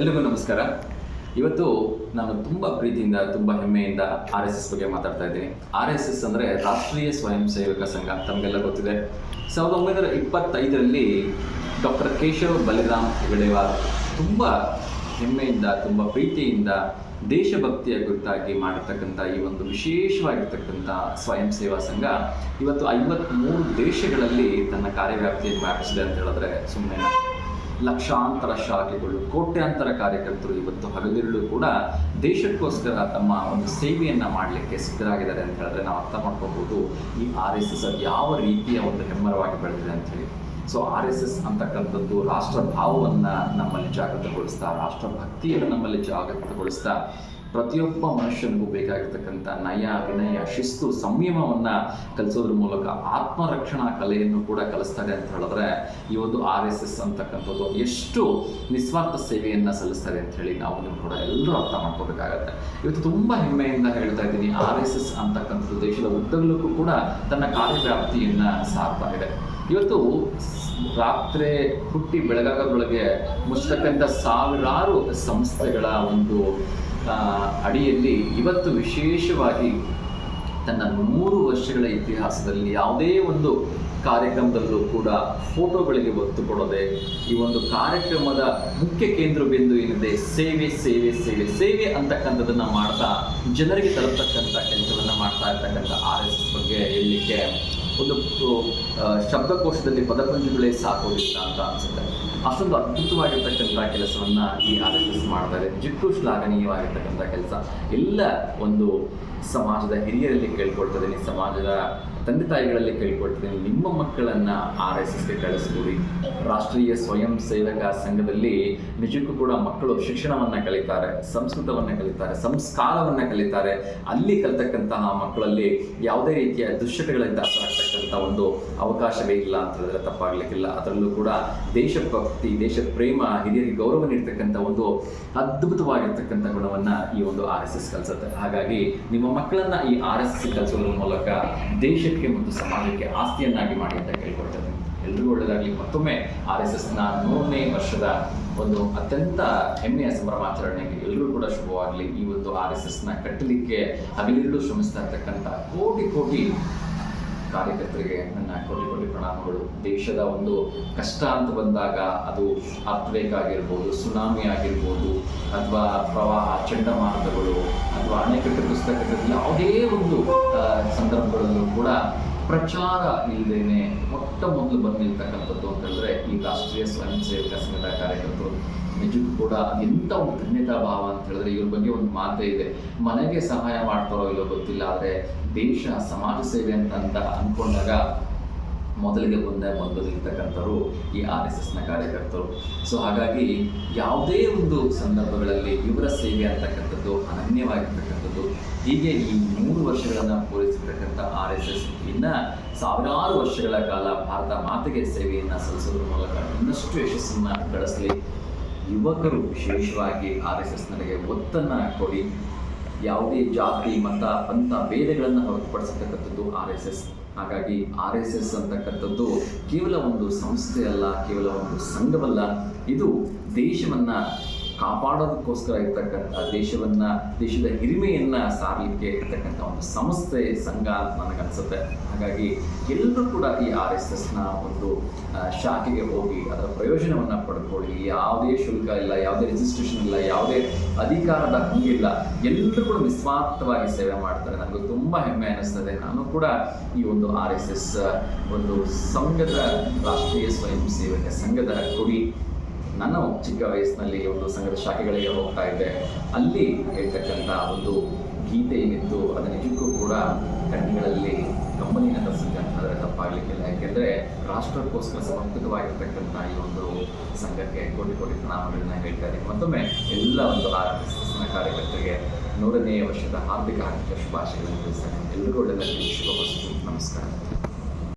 ಎಲ್ರಿಗೂ ನಮಸ್ಕಾರ. ಇವತ್ತು ನಾನು ತುಂಬ ಪ್ರೀತಿಯಿಂದ, ತುಂಬ ಹೆಮ್ಮೆಯಿಂದ ಆರ್ ಎಸ್ ಎಸ್ ಬಗ್ಗೆ ಮಾತಾಡ್ತಾ ಇದ್ದೀನಿ. ಆರ್ ಎಸ್ ಎಸ್ ಅಂದರೆ ರಾಷ್ಟ್ರೀಯ ಸ್ವಯಂ ಸೇವಕ ಸಂಘ, ತಮಗೆಲ್ಲ ಗೊತ್ತಿದೆ. ಸಾವಿರದ ಒಂಬೈನೂರ ಇಪ್ಪತ್ತೈದರಲ್ಲಿ ಡಾಕ್ಟರ್ ಕೇಶವ್ ಬಲಿರಾಮ್ ಹೆಗಡೆವಾರ್ ತುಂಬ ಹೆಮ್ಮೆಯಿಂದ, ತುಂಬ ಪ್ರೀತಿಯಿಂದ ದೇಶಭಕ್ತಿಯ ಕುರಿತಾಗಿ ಮಾಡಿರ್ತಕ್ಕಂಥ ಈ ಒಂದು ವಿಶೇಷವಾಗಿರ್ತಕ್ಕಂಥ ಸ್ವಯಂ ಸೇವಾ ಸಂಘ ಇವತ್ತು ಐವತ್ತ್ಮೂರು ದೇಶಗಳಲ್ಲಿ ತನ್ನ ಕಾರ್ಯವ್ಯಾಪ್ತಿಯನ್ನು ವ್ಯಾಪಿಸಿದೆ ಅಂತ ಹೇಳಿದ್ರೆ ಸುಮ್ಮನೆ ಲಕ್ಷಾಂತರ ಶಾಖೆಗಳು, ಕೋಟ್ಯಾಂತರ ಕಾರ್ಯಕರ್ತರು ಇವತ್ತು ಹಗಲಿರಲು ಕೂಡ ದೇಶಕ್ಕೋಸ್ಕರ ತಮ್ಮ ಒಂದು ಸೇವೆಯನ್ನು ಮಾಡಲಿಕ್ಕೆ ಸಿದ್ಧರಾಗಿದ್ದಾರೆ ಅಂತ ಹೇಳಿದ್ರೆ ನಾವು ಅರ್ಥ ಮಾಡ್ಕೋಬಹುದು ಈ ಆರ್ ಎಸ್ ಎಸ್ ಯಾವ ರೀತಿಯ ಒಂದು ಹೆಮ್ಮರವಾಗಿ ಬೆಳೆದಿದೆ ಅಂತ ಹೇಳಿ. ಸೊ ಆರ್ ಎಸ್ ಎಸ್ ಅಂತಕ್ಕಂಥದ್ದು ರಾಷ್ಟ್ರ ಭಾವವನ್ನು ನಮ್ಮಲ್ಲಿ ಜಾಗೃತಗೊಳಿಸ್ತಾ ರಾಷ್ಟ್ರ ಭಕ್ತಿಯನ್ನು ನಮ್ಮಲ್ಲಿ ಜಾಗೃತಗೊಳಿಸ್ತಾ ಪ್ರತಿಯೊಬ್ಬ ಮನುಷ್ಯನಿಗೂ ಬೇಕಾಗಿರ್ತಕ್ಕಂಥ ನಯ ವಿನಯ ಶಿಸ್ತು, ಸಂಯಮವನ್ನು ಕಲಿಸೋದ್ರ ಮೂಲಕ ಆತ್ಮರಕ್ಷಣಾ ಕಲೆಯನ್ನು ಕೂಡ ಕಲಿಸ್ತಾರೆ ಅಂತ ಹೇಳಿದ್ರೆ ಈ ಒಂದು ಆರ್ ಎಸ್ ಎಸ್ ಅಂತಕ್ಕಂಥದ್ದು ಎಷ್ಟು ನಿಸ್ವಾರ್ಥ ಸೇವೆಯನ್ನು ಸಲ್ಲಿಸ್ತಾರೆ ಅಂತ ಹೇಳಿ ನಾವು ಕೂಡ ಎಲ್ಲರೂ ಅರ್ಥ ಮಾಡ್ಕೋಬೇಕಾಗತ್ತೆ. ಇವತ್ತು ತುಂಬ ಹೆಮ್ಮೆಯಿಂದ ಹೇಳ್ತಾ ಇದ್ದೀನಿ, ಆರ್ ಎಸ್ ಎಸ್ ಅಂತಕ್ಕಂಥದ್ದು ದೇಶದ ಉದ್ದಗಲಕ್ಕೂ ಕೂಡ ತನ್ನ ಕಾರ್ಯವ್ಯಾಪ್ತಿಯನ್ನು ಸಾರ್ತಾ ಇದೆ. ಇವತ್ತು ರಾತ್ರಿ ಹುಟ್ಟಿ ಬೆಳಗಾಗೋದ್ರೊಳಗೆ ಮುಚ್ಚತಕ್ಕಂಥ ಸಾವಿರಾರು ಸಂಸ್ಥೆಗಳ ಒಂದು ಅಡಿಯಲ್ಲಿ ಇವತ್ತು ವಿಶೇಷವಾಗಿ ತನ್ನ ನೂರು ವರ್ಷಗಳ ಇತಿಹಾಸದಲ್ಲಿ ಯಾವುದೇ ಒಂದು ಕಾರ್ಯಕ್ರಮದಲ್ಲೂ ಕೂಡ ಫೋಟೋಗಳಿಗೆ ಒತ್ತು ಕೊಡದೆ ಈ ಒಂದು ಕಾರ್ಯಕ್ರಮದ ಮುಖ್ಯ ಕೇಂದ್ರ ಬಿಂದು ಏನಿದೆ, ಸೇವೆ ಸೇವೆ ಸೇವೆ ಸೇವೆ ಅಂತಕ್ಕಂಥದ್ದನ್ನು ಮಾಡ್ತಾ ಜನರಿಗೆ ತರತಕ್ಕಂಥ ಕೆಲಸವನ್ನು ಮಾಡ್ತಾ ಇರ್ತಕ್ಕಂಥ ಆರ್ ಎಸ್ ಎಸ್ ಬಗ್ಗೆ ಹೇಳಲಿಕ್ಕೆ ಒಂದು ಶಬ್ದಕೋಶದಲ್ಲಿ ಪದಪಂಜುಗಳೇ ಸಾಕೋದಿಲ್ಲ ಅಂತ ಅನ್ಸುತ್ತೆ. ಅಷ್ಟೊಂದು ಅದ್ಭುತವಾಗಿರ್ತಕ್ಕಂಥ ಕೆಲಸವನ್ನ ಈ ಆರ್ ಎಸ್ ಎಸ್ ಮಾಡ್ತಾರೆ. ನಿಜಕ್ಕೂ ಶ್ಲಾಘನೀಯವಾಗಿರ್ತಕ್ಕಂಥ ಕೆಲಸ. ಎಲ್ಲ ಒಂದು ಸಮಾಜದ ಹಿರಿಯರಲ್ಲಿ ಕೇಳ್ಕೊಳ್ತದೆ. ಸಮಾಜದ ತಂದೆ ತಾಯಿಗಳಲ್ಲಿ ಕೇಳ್ಕೊಳ್ತಿದ್ದೀನಿ ನಿಮ್ಮ ಮಕ್ಕಳನ್ನ ಆರ್ ಎಸ್ ಎಸ್ಗೆ ಕಳಿಸ್ಕೊಡಿ. ರಾಷ್ಟ್ರೀಯ ಸ್ವಯಂ ಸೇವಕ ಸಂಘದಲ್ಲಿ ನಿಜಕ್ಕೂ ಕೂಡ ಮಕ್ಕಳು ಶಿಕ್ಷಣವನ್ನ ಕಲಿತಾರೆ, ಸಂಸ್ಕೃತವನ್ನ ಕಲಿತಾರೆ, ಸಂಸ್ಕಾರವನ್ನ ಕಲಿತಾರೆ. ಅಲ್ಲಿ ಕಲಿತಕ್ಕಂತಹ ಮಕ್ಕಳಲ್ಲಿ ಯಾವುದೇ ರೀತಿಯ ದುಶ್ಚಟಗಳಿಂದ ಆಗ್ತಕ್ಕಂತ ಒಂದು ಅವಕಾಶವೇ ಇಲ್ಲ ಅಂತ ಹೇಳಿದ್ರೆ ತಪ್ಪಾಗ್ಲಿಕ್ಕಿಲ್ಲ. ಅದರಲ್ಲೂ ಕೂಡ ದೇಶಭಕ್ತಿ ದೇಶ ಪ್ರೇಮ ಹಿರಿಯರಿಗೆ ಗೌರವ ನೀಡ್ತಕ್ಕಂಥ ಒಂದು ಅದ್ಭುತವಾಗಿರ್ತಕ್ಕಂಥ ಗುಣವನ್ನ ಈ ಒಂದು ಆರ್ ಎಸ್ ಎಸ್ ಕಲಿಸುತ್ತೆ. ಹಾಗಾಗಿ ನಿಮ್ಮ ಮಕ್ಕಳನ್ನ ಈ ಆರ್ ಎಸ್ ಎಸ್ ಕಲಿಸೋದ್ರ ಮೂಲಕ ದೇಶಕ್ಕೆ ಮತ್ತು ಸಮಾಜಕ್ಕೆ ಆಸ್ತಿಯನ್ನಾಗಿ ಮಾಡಿ ಅಂತ ಕೇಳ್ಕೊಳ್ತೇನೆ ಎಲ್ರಿಗೂ ಒಳ್ಳೆಯದಾಗಲಿ ಮತ್ತೊಮ್ಮೆ ಆರ್ ಎಸ್ ಎಸ್ನ ನೂರನೇ ವರ್ಷದ ಒಂದು ಅತ್ಯಂತ ಹೆಮ್ಮೆಯ ಸಂಭ್ರಮಾಚರಣೆಗೆ ಎಲ್ಲರೂ ಕೂಡ ಶುಭವಾಗಲಿ. ಈ ಒಂದು ಆರ್ ಎಸ್ ಎಸ್ನ ಕಟ್ಟಲಿಕ್ಕೆ ಹಗಲಿರಲು ಶ್ರಮಿಸ್ತಾ ಇರ್ತಕ್ಕಂಥ ಕೋಟಿ ಕೋಟಿ ಕಾರ್ಯಕರ್ತರಿಗೆ ನನ್ನ ಕೋಟಿ ಕೋಟಿ ಪ್ರಣಾಮಗಳು. ದೇಶದ ಒಂದು ಕಷ್ಟ ಅಂತ ಬಂದಾಗ ಅದು ಅರ್ಥವೇಕ್ ಆಗಿರ್ಬೋದು, ಸುನಾಮಿ ಆಗಿರ್ಬೋದು ಅಥವಾ ಪ್ರವಾಹ ಚಂಡಮಾರುತಗಳು ಅಥವಾ ಅಣೆಕಟ್ಟು ಪುಸ್ತಕದಲ್ಲಿ ಯಾವುದೇ ಒಂದು ಸಂದರ್ಭಗಳಲ್ಲೂ ಕೂಡ ಪ್ರಚಾರ ಇಲ್ಲದೇನೆ ಮೊಟ್ಟ ಮೊದಲು ಬಂದಿರತಕ್ಕಂಥದ್ದು ಅಂತ ಹೇಳಿದ್ರೆ ಈ ರಾಷ್ಟ್ರೀಯ ಸ್ವಯಂ ಸೇವಕ ಸಂಘದ ಕಾರ್ಯಕರ್ತರು. ನಿಜಕ್ಕೂ ಕೂಡ ಎಂಥ ಒಂದು ಧನ್ಯತಾ ಭಾವ ಅಂತ ಹೇಳಿದ್ರೆ ಇವ್ರ ಬಗ್ಗೆ ಒಂದು ಮಾತೇ ಇದೆ. ಮನೆಗೆ ಸಹಾಯ ಮಾಡ್ತಾರೋ ಇಲ್ಲೋ ಗೊತ್ತಿಲ್ಲ, ಆದರೆ ದೇಶ ಸಮಾಜ ಸೇವೆ ಅಂತ ಅಂತ ಅಂದ್ಕೊಂಡಾಗ ಮೊದಲಿಗೆ ಮುಂದೆ ಬಂದು ನಿಲ್ತಕ್ಕಂಥವ್ರು ಈ ಆರ್ ಎಸ್ ಎಸ್ನ ಕಾರ್ಯಕರ್ತರು. ಸೊ ಹಾಗಾಗಿ ಯಾವುದೇ ಒಂದು ಸಂದರ್ಭಗಳಲ್ಲಿ ಇವರ ಸೇವೆ ಅಂತಕ್ಕಂಥದ್ದು, ಅನನ್ಯವಾಗಿರ್ತಕ್ಕಂಥದ್ದು, ಹೀಗೆ ಈ ಮೂರು ವರ್ಷಗಳನ್ನು ಪೂರೈಸಿರ್ತಕ್ಕಂಥ ಆರ್ ಎಸ್ ಎಸ್ ಇನ್ನ ಸಾವಿರಾರು ವರ್ಷಗಳ ಕಾಲ ಭಾರತ ಮಾತೆಗೆ ಸೇವೆಯನ್ನು ಸಲ್ಲಿಸೋದ್ರ ಮೂಲಕ ಇನ್ನಷ್ಟು ಯಶಸ್ಸನ್ನು ಗಳಿಸಲಿ. ಯುವಕರು ವಿಶೇಷವಾಗಿ ಆರ್ ಎಸ್ ಎಸ್ ನನಗೆ ಒತ್ತನ್ನು ಕೊಡಿ. ಯಾವುದೇ ಜಾತಿ, ಮತ, ಪಂಥ, ಭೇದಗಳನ್ನು ಹೊರತುಪಡಿಸತಕ್ಕಂಥದ್ದು ಆರ್ ಎಸ್ ಎಸ್ ಹಾಗಾಗಿ ಆರ್ ಎಸ್ ಎಸ್ ಅಂತಕ್ಕಂಥದ್ದು ಕೇವಲ ಒಂದು ಸಂಸ್ಥೆ ಅಲ್ಲ ಕೇವಲ ಒಂದು ಸಂಘವಲ್ಲ. ಇದು ದೇಶವನ್ನ ಕಾಪಾಡೋದಕ್ಕೋಸ್ಕರ ಇರ್ತಕ್ಕಂಥ ದೇಶವನ್ನ, ದೇಶದ ಹಿರಿಮೆಯನ್ನ ಸಾರಲಿಕ್ಕೆ ಇರ್ತಕ್ಕಂಥ ಒಂದು ಸಂಸ್ಥೆ, ಸಂಘ ಅಂತ ನನಗನ್ಸುತ್ತೆ. ಹಾಗಾಗಿ ಎಲ್ಲರೂ ಕೂಡ ಈ ಆರ್ ಎಸ್ ಎಸ್ನ ಒಂದು ಶಾಖೆಗೆ ಹೋಗಿ ಅದರ ಪ್ರಯೋಜನವನ್ನು ಪಡ್ಕೊಳ್ಳಿ. ಯಾವುದೇ ಶುಲ್ಕ ಇಲ್ಲ, ಯಾವುದೇ ರಿಜಿಸ್ಟ್ರೇಷನ್ ಇಲ್ಲ, ಯಾವುದೇ ಅಧಿಕಾರದ ಹಂಗಿಲ್ಲ ಎಲ್ಲರೂ ಕೂಡ ನಿಸ್ವಾರ್ಥವಾಗಿ ಸೇವೆ ಮಾಡ್ತಾರೆ. ನನಗೆ ತುಂಬ ಹೆಮ್ಮೆ ಅನಿಸ್ತದೆ. ನಾನು ಕೂಡ ಈ ಒಂದು ಆರ್ ಎಸ್ ಎಸ್ ಒಂದು ಸಂಘದ ರಾಷ್ಟ್ರೀಯ ಸ್ವಯಂ ಸೇವಕ ಸಂಘದ ಕೊಡಿ ನಾನು ಚಿಕ್ಕ ವಯಸ್ಸಿನಲ್ಲಿ ಒಂದು ಸಂಘದ ಶಾಖೆಗಳಿಗೆ ಹೋಗ್ತಾ ಇದ್ದೆ. ಅಲ್ಲಿ ಹೇಳ್ತಕ್ಕಂಥ ಒಂದು ಗೀತೆ ಏನಿತ್ತು ಅದು ನಿಜಕ್ಕೂ ಕೂಡ ಕಣ್ಣುಗಳಲ್ಲಿ ಕಂಬನಿನ ತರಿಸುತ್ತೆ ಅದರ ತಪ್ಪಾಗಲಿಕ್ಕಿಲ್ಲ. ಯಾಕೆಂದರೆ ರಾಷ್ಟ್ರಕ್ಕೋಸ್ಕರ ಸಮರ್ಪಿತವಾಗಿರ್ತಕ್ಕಂಥ ಈ ಒಂದು ಸಂಘಕ್ಕೆ ಕೋಟಿ ಕೋಟಿ ಪ್ರಣಾಮಗಳನ್ನ ಹೇಳ್ತಾ ಇದ್ದೀನಿ. ಮತ್ತೊಮ್ಮೆ ಎಲ್ಲ ಒಂದು ಆರ್ಥಿಕ ಕಾರ್ಯಕರ್ತರಿಗೆ ನೂರನೇ ವರ್ಷದ ಹಾರ್ದಿಕ ಹಾರ್ದಿಕ ಶುಭಾಶಯಗಳನ್ನು ತಿಳಿಸ್ತೇನೆ. ಎಲ್ರಿಗೂ ಒಳ್ಳೆಯ ಶುಭ ನಮಸ್ಕಾರ.